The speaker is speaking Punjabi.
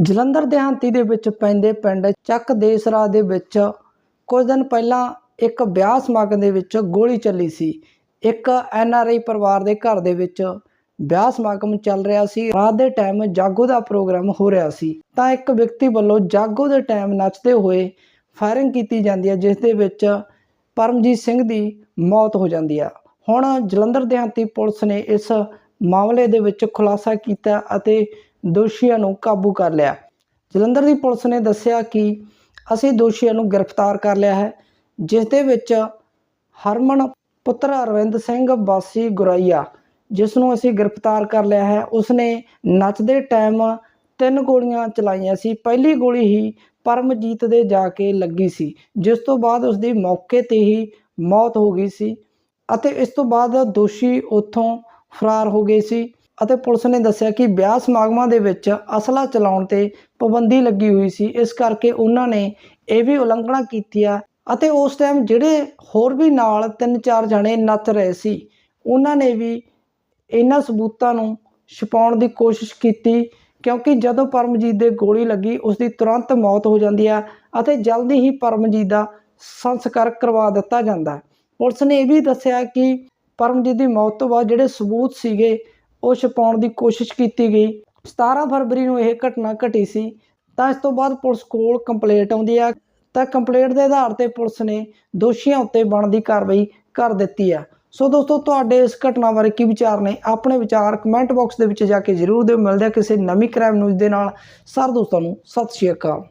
ਜਲੰਧਰ ਦੇਹਾਂਤੀ ਦੇ ਵਿੱਚ ਪੈਂਦੇ ਪਿੰਡ ਚੱਕ ਦੇਸਰਾ ਦੇ ਵਿੱਚ ਕੁਝ ਦਿਨ ਪਹਿਲਾਂ ਇੱਕ ਵਿਆਹ ਸਮਾਗਮ ਦੇ ਵਿੱਚ ਗੋਲੀ ਚੱਲੀ ਸੀ। ਇੱਕ ਐਨ ਆਰ ਆਈ ਪਰਿਵਾਰ ਦੇ ਘਰ ਦੇ ਵਿੱਚ ਵਿਆਹ ਸਮਾਗਮ ਚੱਲ ਰਿਹਾ ਸੀ। ਰਾਤ ਦੇ ਟਾਈਮ ਜਾਗੋ ਦਾ ਪ੍ਰੋਗਰਾਮ ਹੋ ਰਿਹਾ ਸੀ। ਤਾਂ ਇੱਕ ਵਿਅਕਤੀ ਵੱਲੋਂ ਜਾਗੋ ਦੇ ਟਾਈਮ ਨੱਚਦੇ ਹੋਏ ਫਾਇਰਿੰਗ ਕੀਤੀ ਜਾਂਦੀ ਹੈ, ਜਿਸ ਦੇ ਵਿੱਚ ਪਰਮਜੀਤ ਸਿੰਘ ਦੀ ਮੌਤ ਹੋ ਜਾਂਦੀ ਆ ਹੁਣ ਜਲੰਧਰ ਦੇਹਾਂਤੀ ਪੁਲਿਸ ਨੇ ਇਸ ਮਾਮਲੇ ਦੇ ਵਿੱਚ ਖੁਲਾਸਾ ਕੀਤਾ ਅਤੇ ਦੋਸ਼ੀਆਂ ਨੂੰ ਕਾਬੂ ਕਰ ਲਿਆ। ਜਲੰਧਰ ਦੀ ਪੁਲਿਸ ਨੇ ਦੱਸਿਆ ਕਿ ਅਸੀਂ ਦੋਸ਼ੀਆਂ ਨੂੰ ਗ੍ਰਿਫਤਾਰ ਕਰ ਲਿਆ ਹੈ, ਜਿਸ ਦੇ ਵਿੱਚ ਹਰਮਨ ਪੁੱਤਰ ਅਰਵਿੰਦ ਸਿੰਘ ਵਾਸੀ ਗੁਰਾਈਆ ਜਿਸ ਨੂੰ ਅਸੀਂ ਗ੍ਰਿਫਤਾਰ ਕਰ ਲਿਆ ਹੈ, ਉਸਨੇ ਨੱਚਦੇ ਟਾਈਮ ਤਿੰਨ ਗੋਲੀਆਂ ਚਲਾਈਆਂ ਸੀ। ਪਹਿਲੀ ਗੋਲੀ ਹੀ ਪਰਮਜੀਤ ਦੇ ਜਾ ਕੇ ਲੱਗੀ ਸੀ, ਜਿਸ ਤੋਂ ਬਾਅਦ ਉਸ ਦੀ ਮੌਕੇ ਤੇ ਹੀ ਮੌਤ ਹੋ ਗਈ ਸੀ ਅਤੇ ਇਸ ਤੋਂ ਬਾਅਦ ਦੋਸ਼ੀ ਉੱਥੋਂ ਫਰਾਰ ਹੋ ਗਏ ਸੀ। ਅਤੇ ਪੁਲਿਸ ਨੇ ਦੱਸਿਆ ਕਿ ਵਿਆਹ ਸਮਾਗਮਾਂ ਦੇ ਵਿੱਚ ਅਸਲਾ ਚਲਾਉਣ ਤੇ ਪਾਬੰਦੀ ਲੱਗੀ ਹੋਈ ਸੀ। ਇਸ ਕਰਕੇ ਉਹਨਾਂ ਨੇ ਇਹ ਵੀ ਉਲੰਘਣਾ ਕੀਤੀ ਆ ਅਤੇ ਉਸ ਟਾਈਮ ਜਿਹੜੇ ਹੋਰ ਵੀ ਨਾਲ ਤਿੰਨ ਚਾਰ ਜਣੇ ਨੱਚ ਰਹੇ ਸੀ, ਉਹਨਾਂ ਨੇ ਵੀ ਇਹਨਾਂ ਸਬੂਤਾਂ ਨੂੰ ਛੁਪਾਉਣ ਦੀ ਕੋਸ਼ਿਸ਼ ਕੀਤੀ ਕਿਉਂਕਿ ਜਦੋਂ ਪਰਮਜੀਤ ਦੇ ਗੋਲੀ ਲੱਗੀ ਉਸ ਦੀ ਤੁਰੰਤ ਮੌਤ ਹੋ ਜਾਂਦੀ ਆ ਅਤੇ ਜਲਦੀ ਹੀ ਪਰਮਜੀਤ ਦਾ ਸੰਸਕਾਰ ਕਰਵਾ ਦਿੱਤਾ ਜਾਂਦਾ। ਪੁਲਿਸ ਨੇ ਇਹ ਵੀ ਦੱਸਿਆ ਕਿ ਪਰਮਜੀਤ ਦੀ ਮੌਤ ਤੋਂ ਬਾਅਦ ਜਿਹੜੇ ਸਬੂਤ ਸੀਗੇ ਉਹ ਛਪਾਉਣ ਦੀ ਕੋਸ਼ਿਸ਼ ਕੀਤੀ ਗਈ। 17 ਫਰਵਰੀ ਨੂੰ ਇਹ ਘਟਨਾ ਘਟੀ ਸੀ। ਤਾਂ ਇਸ ਤੋਂ ਬਾਅਦ ਪੁਲਿਸ ਕੋਲ ਕੰਪਲੇਂਟ ਆਉਂਦੀ ਆ। ਤਾਂ ਕੰਪਲੇਂਟ ਦੇ ਆਧਾਰ ਤੇ ਪੁਲਿਸ ਨੇ ਦੋਸ਼ੀਆਂ ਉੱਤੇ ਬਣਦੀ ਕਾਰਵਾਈ ਕਰ ਦਿੱਤੀ ਆ। ਸੋ ਦੋਸਤੋ, ਤੁਹਾਡੇ ਇਸ ਘਟਨਾ ਬਾਰੇ ਕੀ ਵਿਚਾਰ ਨੇ? ਆਪਣੇ ਵਿਚਾਰ ਕਮੈਂਟ ਬਾਕਸ ਦੇ ਵਿੱਚ ਜਾ ਕੇ ਜ਼ਰੂਰ ਦਿਓ। ਮਿਲਦੇ ਆ ਕਿਸੇ ਨਵੀਂ ਕ੍ਰਾਈਮ ਨਿਊਜ਼ ਦੇ ਨਾਲ। ਸਾਰੇ ਦੋਸਤਾਂ ਨੂੰ ਸਤਿ ਸ਼੍ਰੀ ਅਕਾਲ।